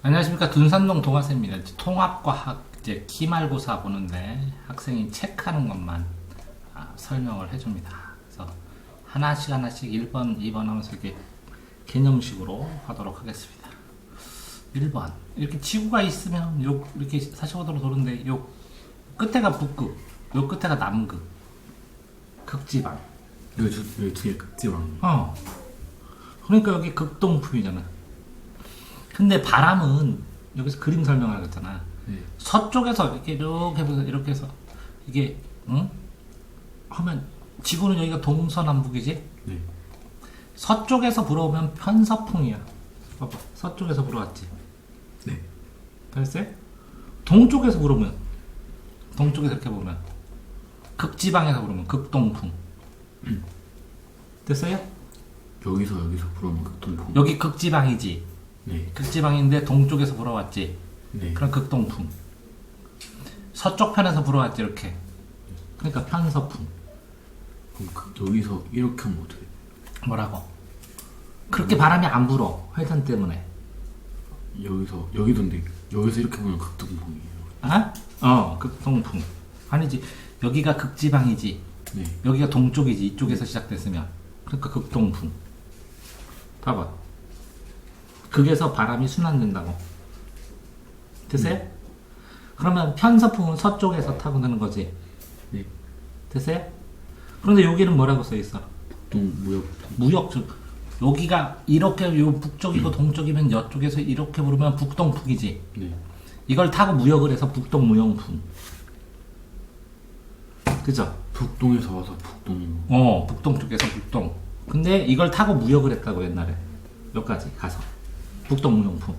안녕하십니까 둔산동 동아쌤입니다. 통합과학 이제 기말고사 보는데 학생이 체크하는 것만 아, 설명을 해줍니다. 그래서 하나씩 하나씩 1번, 2번 하면서 이렇게 개념식으로 하도록 하겠습니다. 1번 이렇게 지구가 있으면 요 이렇게 45도로 도는데 요 끝에가 북극, 요 끝에가 남극, 극지방. 여기 두, 여기 두개 극지방. 어. 그러니까 여기 극동풍이잖아. 근데 바람은 여기서 그림 설명을 하겠잖아. 네. 서쪽에서 이렇게 이렇게 해서 이렇게 해서 이게 응? 하면 지구는 여기가 동서남북이지. 네. 서쪽에서 불어오면 편서풍이야. 봐봐, 서쪽에서 불어왔지. 네. 됐어요? 동쪽에서 불어오면 동쪽에서 이렇게 보면 극지방에서 불어오면 극동풍. 됐어요? 여기서 여기서 불어오면 극동풍. 여기 극지방이지. 네. 극지방인데 동쪽에서 불어왔지. 네. 그럼 극동풍. 서쪽 편에서 불어왔지 이렇게. 그러니까 편서풍. 그럼 극, 여기서 이렇게 하면 어떻게? 뭐라고? 그렇게 바람이 안 불어 회전 때문에. 여기서 여기던데 여기서 이렇게 보면 극동풍이에요. 아? 어, 극동풍. 아니지. 여기가 극지방이지. 네. 여기가 동쪽이지. 이쪽에서 시작됐으면. 그러니까 극동풍. 봐봐. 극에서 바람이 순환된다고. 됐어요? 그러면 편서풍은 서쪽에서 타고 드는 거지. 네. 됐어요? 그런데 여기는 뭐라고 써 있어? 극동 무역풍. 무역 즉 여기가 이렇게 요 북쪽이고 동쪽이면 이쪽에서 이렇게 부르면 북동풍이지. 네. 이걸 타고 무역을 해서 북동 무역풍. 그죠? 북동에서 와서 북동. 어, 북동 쪽에서 북동. 근데 이걸 타고 무역을 했다고 옛날에. 여기까지 가서. 북동 무역풍.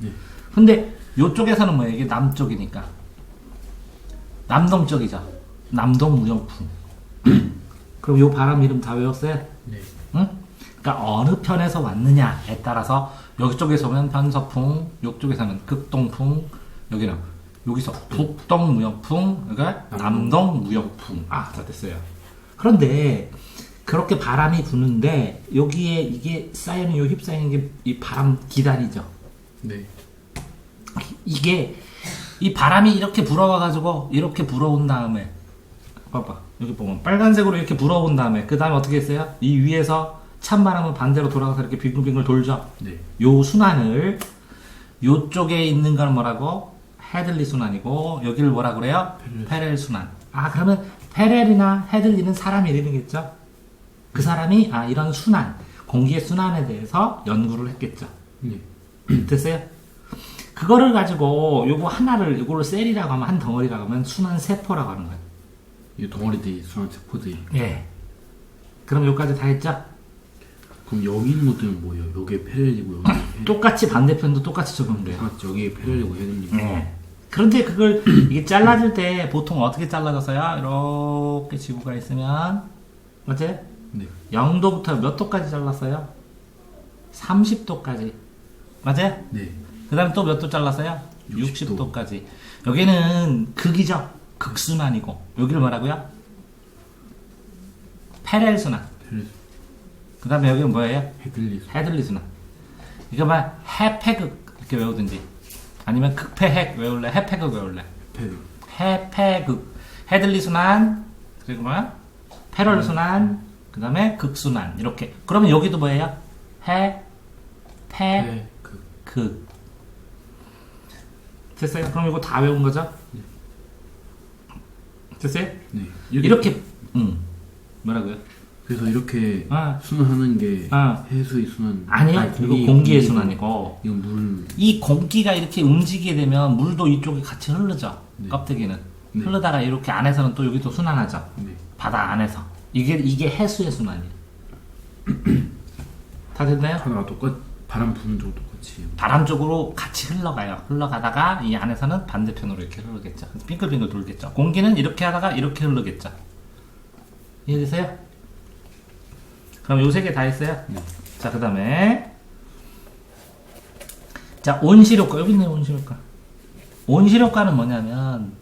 네. 근데 요쪽에서는 뭐야? 이게 남쪽이니까. 남동 쪽이죠. 남동 무역풍. 그럼 요 바람 이름 다 외웠어요? 네. 응? 그러니까 어느 편에서 왔느냐에 따라서 여기 쪽에서 오면 편서풍, 이쪽에서는 극동풍, 여기는 여기서 북동 무역풍, 그러니까 남동 무역풍. 아, 다 됐어요. 그런데 그렇게 바람이 부는데 여기에 이게 쌓이는 요 휩싸이는 게 이 바람 기다리죠. 네. 이게 이 바람이 이렇게 불어와 가지고 이렇게 불어온 다음에 봐봐 여기 보면 빨간색으로 이렇게 불어온 다음에 그 다음에 어떻게 했어요? 이 위에서 찬바람은 반대로 돌아가서 이렇게 빙글빙글 돌죠. 네. 요 순환을 요쪽에 있는 건 뭐라고? 헤들리 순환이고 여기를 뭐라 그래요? 페렐. 페렐 순환. 아 그러면 페렐이나 헤들리는 사람 이름이겠죠? 그 사람이 아 이런 순환 공기의 순환에 대해서 연구를 했겠죠. 네. 됐어요? 그거를 가지고 요거 하나를 요거를 셀이라고 하면 한 덩어리라고 하면 순환 세포라고 하는 거예요. 이 덩어리들이 순환 세포들이. 예. 그럼 여기까지 다 했죠? 그럼 여기 있는 것들은 뭐예요? 여기에 페렐이고 여기 헤- 똑같이 반대편도 똑같이 적용돼요. 똑같이 여기에 페렐이고 헤드입니다. 예. 그런데 그걸 이게 잘라질 때 보통 어떻게 잘라졌어요? 이렇게 지구가 있으면 맞지? 네. 0도부터 몇 도까지 잘랐어요? 30도까지. 맞지? 네. 그 다음에 또 몇 도 잘랐어요? 60 도. 60도까지. 여기는 극이죠. 극순환이고. 여기를 뭐라고요? 페렐순환. 페렐. 그 다음에 여기는 뭐예요? 헤들리. 헤들리 순환. 이거 봐, 해패극 이렇게 외우든지. 아니면 극패핵 외울래? 해패극 외울래? 해패극. 헤들리 순환, 그리고 뭐야? 패럴 순환, 그 다음에 극순환. 이렇게. 그러면 여기도 뭐예요? 해, 패, 페. 그. 극. 됐어요? 그럼 이거 다 외운 거죠? 됐어요? 네. 이렇게, 음. 뭐라고요? 그래서 이렇게 아. 순환하는 게 아. 해수의 순환. 아니요. 아니, 이거 공기, 공기의 공기. 순환이고. 이건 물. 이 공기가 이렇게 움직이게 되면 물도 이쪽에 같이 흐르죠. 네. 껍데기는. 네. 흐르다가 이렇게 안에서는 또 여기도 순환하죠. 네. 바다 안에서. 이게, 이게 해수의 순환이에요. 다 됐나요? 하나가 똑같 바람 부는 쪽도 똑같이. 바람 쪽으로 같이 흘러가요. 흘러가다가 이 안에서는 반대편으로 이렇게 흐르겠죠. 빙글빙글 돌겠죠. 공기는 이렇게 하다가 이렇게 흐르겠죠. 이해되세요? 그럼 요 세 개 다 했어요? 네. 자, 그 다음에. 자, 온실효과. 여기 있네, 온실효과. 온실효과는 뭐냐면,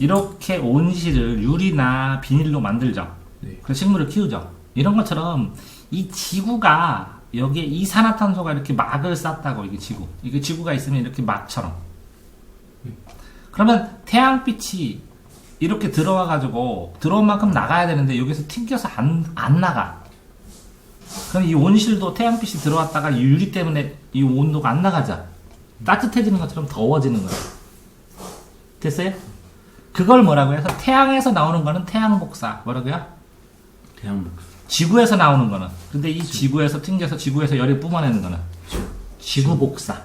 이렇게 온실을 유리나 비닐로 만들죠. 네. 그래서 식물을 키우죠. 이런 것처럼 이 지구가 여기에 이산화탄소가 이렇게 막을 쌌다고 이게 지구. 이게 지구가 있으면 이렇게 막처럼. 그러면 태양빛이 이렇게 들어와 가지고 들어온 만큼 나가야 되는데 여기서 튕겨서 안, 안 나가. 그럼 이 온실도 태양빛이 들어왔다가 이 유리 때문에 이 온도가 안 나가자. 따뜻해지는 것처럼 더워지는 거야. 됐어요? 그걸 뭐라고 해서 태양에서 나오는 거는 태양 복사. 뭐라고요? 대한복수. 지구에서 나오는 거는. 근데 이 지구에서 튕겨서 지구에서 열이 뿜어내는 거는 지구 복사.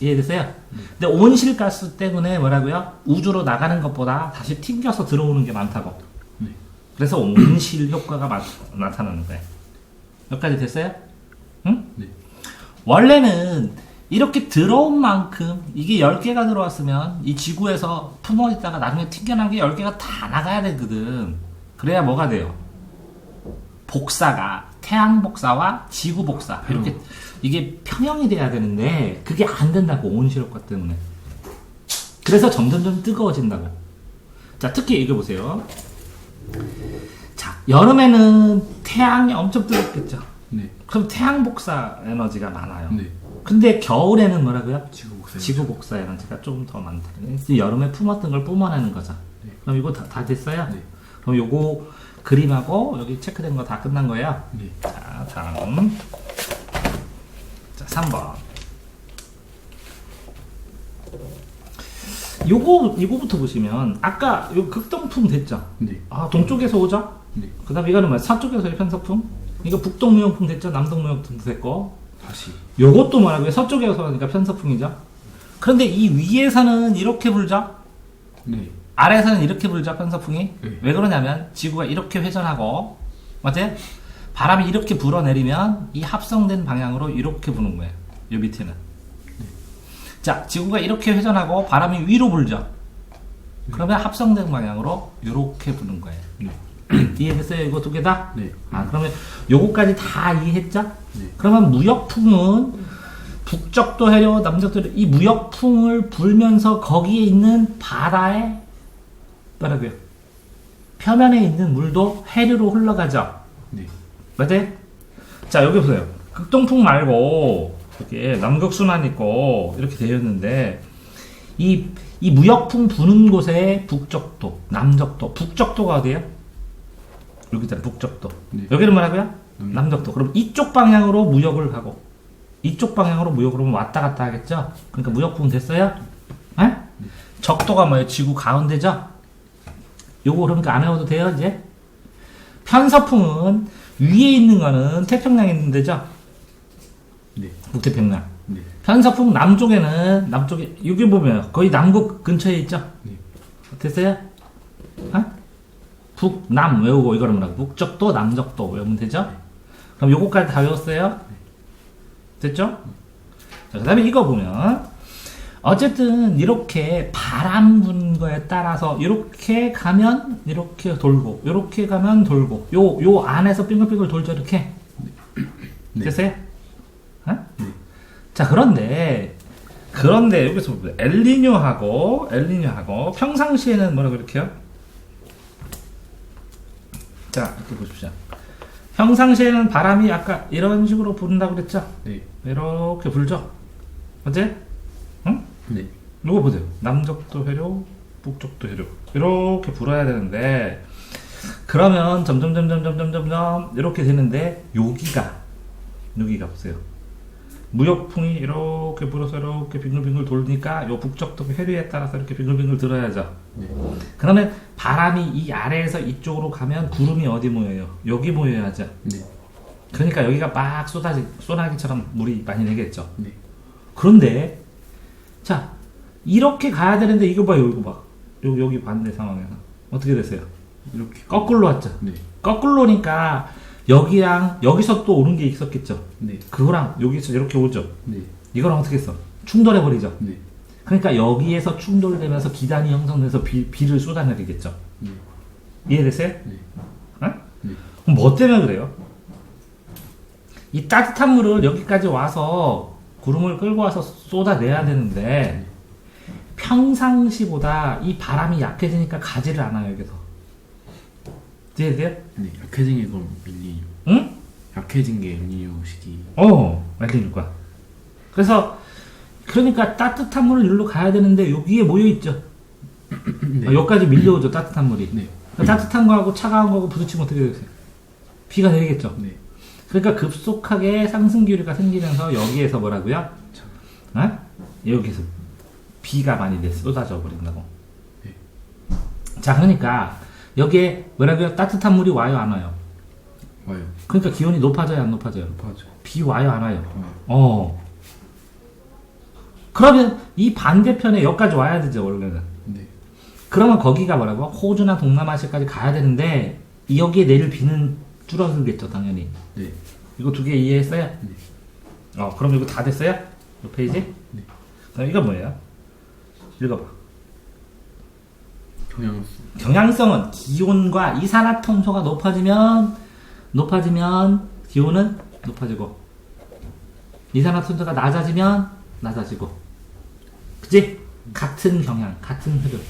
이해됐어요? 근데 온실가스 때문에 뭐라고요? 우주로 나가는 것보다 다시 튕겨서 들어오는 게 많다고. 네. 그래서 온실 효과가 마- 나타나는 거예요. 여기까지 됐어요? 응? 네. 원래는 이렇게 들어온 만큼 이게 10개가 들어왔으면 이 지구에서 품어 있다가 나중에 튕겨난 게 10개가 다 나가야 되거든. 그래야 뭐가 돼요? 복사가 태양 복사와 지구 복사 이렇게 이게 평형이 돼야 되는데 그게 안 된다고 온실 효과 때문에. 그래서 점점점 뜨거워진다고. 자, 특히 이거 보세요. 자, 여름에는 태양이 엄청 뜨겁겠죠. 네. 그럼 태양 복사 에너지가 많아요. 네. 근데 겨울에는 뭐라고요? 지구 복사. 지구 복사 에너지가 좀더 많다. 여름에 품었던 걸 뿜어내는 거죠. 네. 그럼 이거 다, 다 됐어요? 네. 그럼 요거 그림하고 여기 체크된 거 다 끝난 거예요? 네. 자, 다음. 자, 3번. 요거, 이거부터 보시면, 아까 요 극동풍 됐죠? 네. 아, 동쪽에서 오죠? 네. 그 다음에 이거는 뭐야? 서쪽에서의 편서풍? 이거 북동 무용풍 됐죠? 남동 무용풍 됐고. 다시. 요것도 뭐라고요? 서쪽에서 오니까 편서풍이죠? 그런데 이 위에서는 이렇게 불죠? 네. 아래에서는 이렇게 불죠? 편서풍이? 네. 왜 그러냐면 지구가 이렇게 회전하고 맞아요? 바람이 이렇게 불어내리면 이 합성된 방향으로 이렇게 부는 거예요. 요 밑에는. 자, 지구가 이렇게 회전하고 바람이 위로 불죠? 그러면 합성된 방향으로 이렇게 부는 거예요. 네. 이해됐어요? 이거 두 개 다? 네. 아, 그러면 요거까지 다 이해했죠? 네. 그러면 무역풍은 북적도 해려, 남적도 해려, 이 무역풍을 불면서 거기에 있는 바다의 뭐라고요? 표면에 있는 물도 해류로 흘러가죠. 네. 맞아요? 자, 여기 보세요. 극동풍 말고, 이렇게 남극순환 있고, 이렇게 되어 있는데, 이, 이 무역풍 부는 곳에 북적도, 남적도, 북적도가 어디에요? 여기 있잖아요, 북적도. 네. 여기는 뭐라고요? 남- 남적도. 그럼 이쪽 방향으로 무역을 하고, 이쪽 방향으로 무역을 하면 왔다 갔다 하겠죠? 그러니까 무역풍 됐어요? 에? 적도가 뭐예요? 지구 가운데죠? 요거 그러니까 안 외워도 돼요, 이제? 편서풍은 위에 있는 거는 태평양에 있는 데죠? 네. 북태평양. 네. 편서풍 남쪽에는, 남쪽에, 여기 보면 거의 남극 근처에 있죠? 네. 됐어요? 어? 북, 남 외우고 이거는 뭐라고? 북적도, 남적도 외우면 되죠? 그럼 요거까지 다 외웠어요? 됐죠? 자, 그 다음에 이거 보면, 어쨌든 이렇게 바람 부는 거에 따라서 이렇게 가면 이렇게 돌고, 이렇게 가면 돌고, 요, 요 안에서 빙글빙글 돌죠, 이렇게? 네. 됐어요? 어? 네. 자, 그런데, 그런데 여기서 보면 엘니뇨하고, 엘니뇨하고, 평상시에는 뭐라고 이렇게 요 자, 이렇게 보십시오. 평상시에는 바람이 아까 이런 식으로 부른다고 그랬죠? 네. 이렇게 불죠? 어제? 응? 네. 이거 보세요. 남쪽도 회로, 북쪽도 회로. 이렇게 불어야 되는데, 그러면 점점, 점점, 점점, 점점, 이렇게 되는데, 여기가, 여기가 보세요. 무역풍이 이렇게 불어서 이렇게 빙글빙글 돌니까, 요 북쪽도 회류에 따라서 이렇게 빙글빙글 들어야죠. 네. 그러면 바람이 이 아래에서 이쪽으로 가면 구름이 어디 모여요? 여기 모여야죠. 네. 그러니까 여기가 막 쏟아지, 쏘나기처럼 물이 많이 내겠죠. 네. 그런데 자 이렇게 가야 되는데 이거 봐요 이거 봐 여기, 여기 반대 상황에서 어떻게 됐어요 이렇게. 거꾸로 왔죠 네. 거꾸로니까 여기랑 여기서 또 오는 게 있었겠죠 네. 그거랑 여기서 이렇게 오죠 네. 이거랑 어떻게 했어 충돌해 버리죠 네. 그러니까 여기에서 충돌되면서 기단이 형성돼서 비, 비를 쏟아내리겠죠 네. 이해됐어요? 네. 어? 네. 그럼 뭐 때문에 그래요? 이 따뜻한 물을 여기까지 와서 구름을 끌고 와서 쏟아내야 되는데 평상시보다 이 바람이 약해지니까 가지를 않아요 여기서 이해돼요? 네. 약해진 게 그럼 밀리. 응? 약해진 게 엘니뇨 시기. 어, 엘니뇨가. 그래서 그러니까 따뜻한 물은 일로 가야 되는데 여기에 모여 있죠. 네. 아, 여기까지 밀려오죠 따뜻한 물이. 네. 그러니까 따뜻한 거하고 차가운 거하고 부딪히면 어떻게 되겠어요? 비가 내리겠죠. 네. 그러니까 급속하게 상승 기류가 생기면서 여기에서 뭐라고요? 어? 여기서 비가 많이 내 쏟아져 버린다고. 네. 자, 그러니까 여기에 뭐라고요? 따뜻한 물이 와요, 안 와요? 와요. 그러니까 기온이 높아져요, 안 높아져요? 높아져. 비 와요, 안 와요? 와요. 어. 그러면 이 반대편에 여기까지 와야 되죠, 원래는. 네. 그러면 거기가 뭐라고? 호주나 동남아시아까지 가야 되는데 여기에 내릴 비는 줄어들겠죠, 당연히. 네. 이거 두 개 이해했어요? 네. 어, 그럼 이거 다 됐어요? 이 페이지? 네. 그럼 이거 뭐예요? 읽어봐. 경향성. 경향성은 기온과 이산화탄소가 높아지면 높아지면 기온은 높아지고 이산화탄소가 낮아지면 낮아지고 그지? 같은 경향, 같은 흐름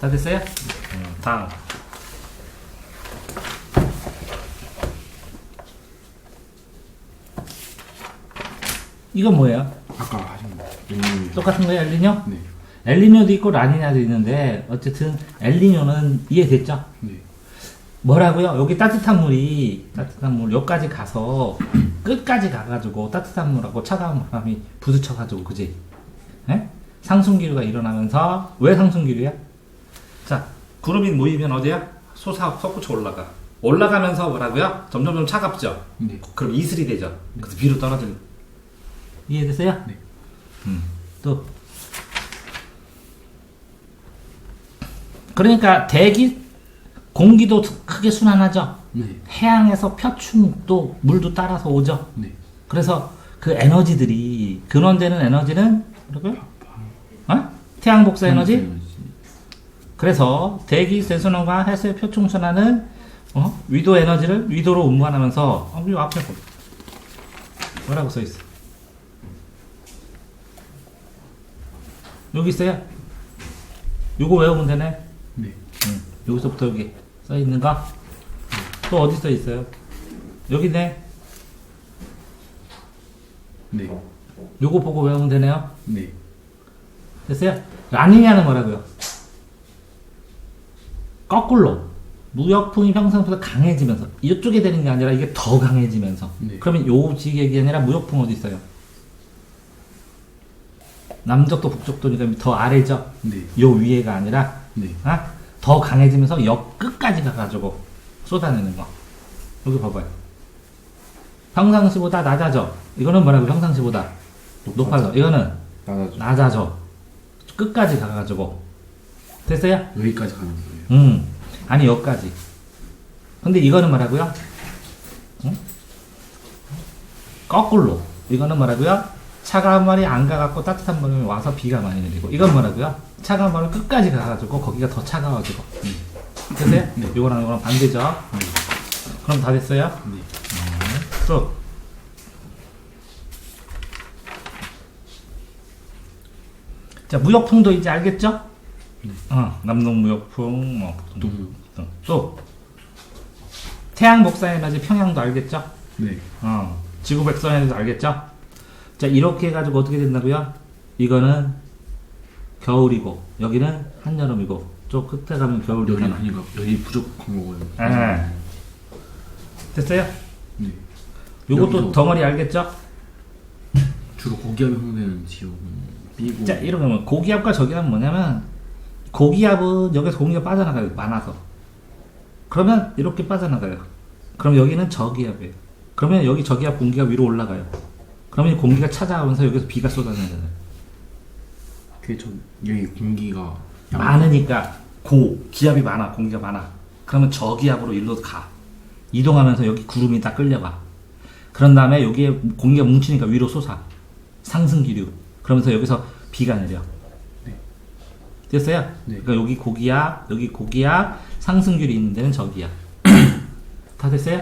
다 됐어요? 음, 다음 이건 뭐예요? 아까 하신 거. 엘니뇨. 똑같은 거예요, 엘리뇨? 네. 엘리뇨도 있고 라니냐도 있는데 어쨌든 엘리뇨는 이해됐죠? 네. 뭐라고요? 여기 따뜻한 물이 따뜻한 물 여기까지 가서 끝까지 가가지고 따뜻한 물하고 차가운 바람이 부딪혀가지고 그지? 예? 상승기류가 일어나면서 왜 상승기류야? 자 구름이 모이면 어디야? 솟아 솟구쳐 올라가 올라가면서 뭐라고요? 점점점 차갑죠? 네. 그럼 이슬이 되죠? 그래서 비로 떨어지는 이해됐어요? 네. 음. 또 그러니까 대기 공기도 크게 순환하죠. 네. 해양에서 표충도 물도 따라서 오죠. 네. 그래서 그 에너지들이 근원되는 에너지는 뭐라고요? 어? 태양 복사 에너지? 그래서 대기 대순환과 해수의 표충 순환은 어? 위도 에너지를 위도로 운반하면서 어, 이 앞에 보- 뭐라고 써 있어? 여기 있어요. 요거 외우면 되네. 네. 응. 여기서부터 여기 써 있는 거. 또 어디 써 있어요? 여기네. 네. 요거 보고 외우면 되네요. 네. 됐어요? 라니냐는 뭐라고요? 거꾸로 무역풍이 평상보다 강해지면서 이쪽에 되는 게 아니라 이게 더 강해지면서 네. 그러면 요 지역이 아니라 무역풍 어디 있어요? 남쪽도 북쪽도니까 더 아래죠? 네. 요 위에가 아니라 네. 아? 더 강해지면서 역 끝까지 가가지고 쏟아내는 거 여기 봐봐요 평상시보다 낮아져 이거는 뭐라고 평상시보다 높아져 이거는 낮아져. 낮아져. 끝까지 가가지고. 됐어요? 여기까지 가는 거예요. 음. 아니, 여기까지. 근데 이거는 뭐라고요? 응? 거꾸로. 이거는 뭐라고요? 차가운 말이 안 가갖고 따뜻한 말이 와서 비가 많이 내리고. 이건 뭐라고요? 차가운 말이 끝까지 가가지고 거기가 더 차가워지고. 됐어요? 네. 이거랑 이거랑 반대죠? 그럼 다 됐어요? 네. 또. 자, 무역풍도 이제 알겠죠? 어, 남동 무역풍, 뭐. 또, 또. 태양 복사 에너지 평양도 알겠죠? 네. 어, 지구 백선 에너지 알겠죠? 자, 이렇게 해가지고 어떻게 된다고요? 이거는 겨울이고, 여기는 한여름이고, 저 끝에 가면 열이 겨울이잖아. 그러니까 열이 부족한 거고요. 예. 됐어요? 네. 요것도 여기도. 덩어리 알겠죠? 주로 고기압이 형성되는 지역은 B고. 자, 이러면 고기압과 저기압은 뭐냐면 고기압은 여기서 공기가 빠져나가요. 많아서. 그러면 이렇게 빠져나가요. 그럼 여기는 저기압이에요. 그러면 여기 저기압 공기가 위로 올라가요. 그러면 이 공기가 찾아오면서 여기서 비가 쏟아내잖아요. 그게 저 여기 공기가 양- 많으니까 고 기압이 많아 공기가 많아. 그러면 저기압으로 일로 가. 이동하면서 여기 구름이 다 끌려가. 그런 다음에 여기에 공기가 뭉치니까 위로 솟아. 상승 기류. 그러면서 여기서 비가 내려. 됐어요? 네. 그러니까 여기 고기압, 여기 고기압, 상승 기류 있는 데는 저기압. 다 됐어요?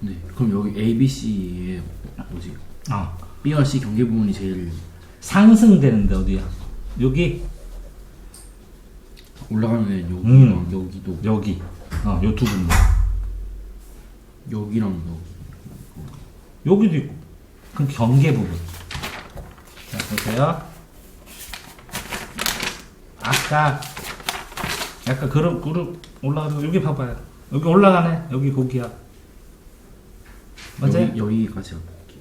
네. 그럼 여기 A, B, C의 뭐지? 어. B와 C 경계 부분이 제일 상승되는데 어디야? 여기, 올라가는 애는 여기랑 음. 여기도 여기. 어, 요두 분만. 여기랑 여기. 여기도 있고. 그럼 경계 부분. 자, 보세요. 아까 약간 그룹 그룹 올라가는 거 여기 봐봐요. 여기 올라가네. 여기 고기야. 맞아요? 여기, 여기까지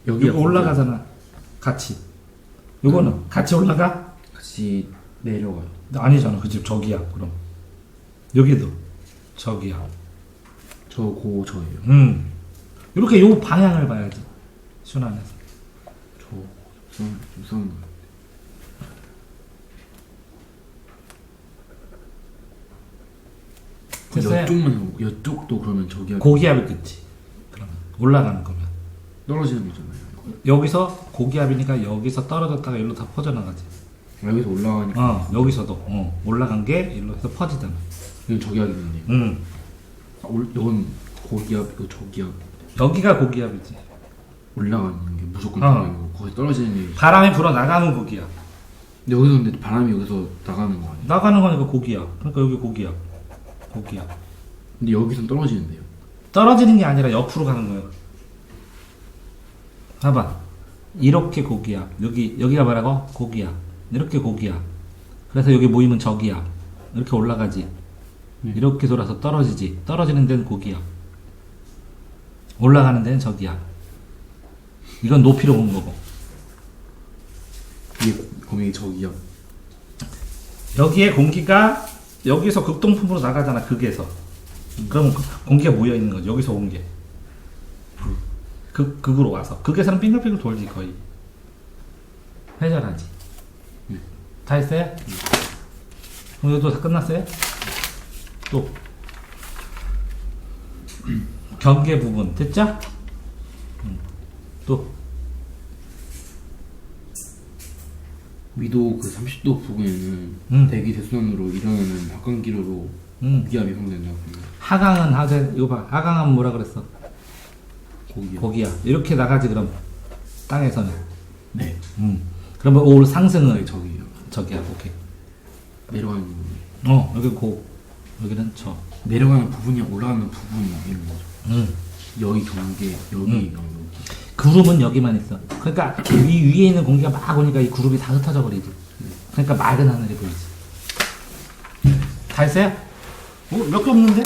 여기 여기 올라가잖아. 같이. 요거는 같이 올라가? 같이 내려가요. 아니잖아. 그집 저기야. 그럼 여기도 저기야. 저고 저예요. 음. 이렇게 요 방향을 봐야지. 순환해서. 저 우선 우선 됐어요? 하고 이쪽도 그러면 저기 고기압이 끝이. 그러면 올라가는 거면 떨어지는 거잖아요. 여기서 고기압이니까 여기서 떨어졌다가 일로 다 퍼져나가지. 여기서 올라가니까 어 여기서도 어, 올라간 게 일로 해서 퍼지잖아. 이건 저기 하겠네요. 음 아, 올 이건 고기압 이거 저기압 여기가 고기압이지. 올라가는 게 무조건 어. 중요하고 거기 떨어지는 게 바람이 불어 나가는 고기압. 근데 여기서 근데 바람이 여기서 나가는 거 아니에요? 나가는 거니까 고기압. 그러니까 여기 고기압. 고기압. 근데 여기선 떨어지는데요. 떨어지는 게 아니라 옆으로 가는 거예요. 봐봐. 이렇게 고기압. 여기, 여기가 뭐라고? 고기압. 이렇게 고기압. 그래서 여기 모이면 저기압. 이렇게 올라가지. 네. 이렇게 돌아서 떨어지지. 떨어지는 데는 고기압. 올라가는 데는 저기압. 이건 높이로 본 거고. 이게 거기 저기압. 여기에 공기가 여기서 극동품으로 나가잖아. 극에서. 그럼 그- 공기가 모여 있는 거지. 여기서 온 게. 극 극으로 와서 극에서는 빙글빙글 돌지 거의. 회전하지. 네. 다 했어요? 그럼 이것도 다 끝났어요? 또 경계 부분 됐죠? 음. 또 위도 그 30도 부근에는 음. 대기 대순환으로 일어나는 박강기로로 음. 기압이 형성된다고 하강은 하대 이거 봐 하강은 뭐라 그랬어? 고기압. 거기야 이렇게 나가지 그럼 땅에서는 네. 음. 그러면 올 상승은 네, 저기요. 저기야 오케이 내려가는 부분. 어 여기 고 여기는 저 내려가는 부분이 올라가는 부분이 있는 거죠. 음. 여기 경계 여기 음. 여기. 그룹은 여기만 있어 그러니까 위 위에 있는 공기가 막 오니까 이 그룹이 다 흩어져 버리지 그러니까 맑은 하늘이 보이지 다 했어요? 어, 몇개 없는데?